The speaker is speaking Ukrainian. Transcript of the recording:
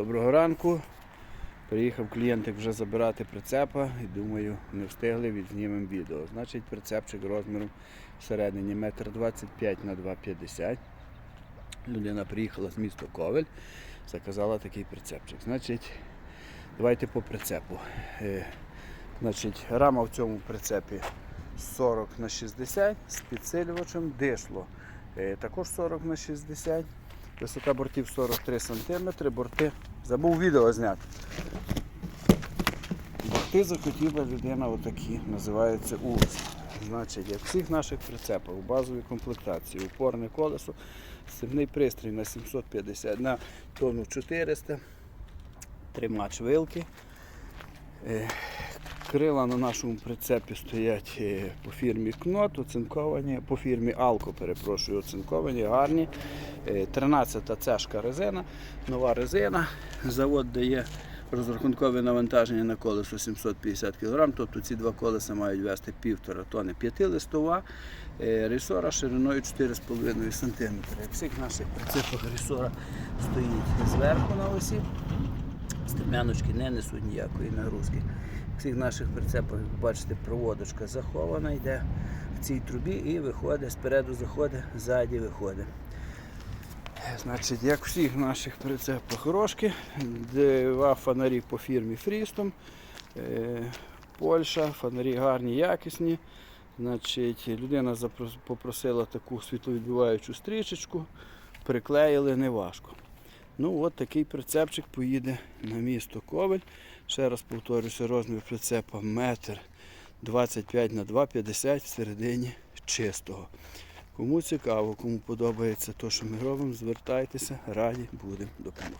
Доброго ранку. Приїхав клієнтик вже забирати прицепа і думаю, не встигли, відзнімемо відео. Значить, прицепчик розміром всередині 1,25 на 2,50. Людина приїхала з міста Ковель, заказала такий прицепчик. Значить, давайте по прицепу. Е, Значить, рама в цьому прицепі 40 на 60 з підсилювачем, дишло е, також 40 на 60. Висота бортів 43 см, борти. Забув відео зняти. Борти захотіла людина отакі, називаються УЗ. Значить, як всіх наших прицепах у базовій комплектації, упорне колесо, стальний пристрій на 750 на тонну 400, тримач вилки. Е, Крила на нашому прицепі стоять е, по фірмі Кнот, оцинковані, по фірмі Алко, перепрошую, оцинковані, гарні. Е, 13 цешка резина, нова резина. Завод дає розрахункове навантаження на колесо 750 кг, тобто ці два колеса мають вести півтора тони. П'ятилистова е, ресора шириною 4,5 см. Як всіх наших прицепах ресора стоїть зверху на осі. Стем'яночки не несуть ніякої нагрузки. В цих наших прицепах, як бачите, проводочка захована, йде в цій трубі і виходить, спереду заходить, ззаді виходить. Значить, як всіх наших прицепах рожки, два фонарі по фірмі Фрістом, е, Польща, фонарі гарні, якісні. Значить, людина попросила таку світловідбиваючу стрічечку, приклеїли неважко. Ну от такий прицепчик поїде на місто Ковель. Ще раз повторюся, розмір прицепа метр 25 на 2,50 всередині чистого. Кому цікаво, кому подобається те, що ми робимо, звертайтеся, раді будемо допомогти.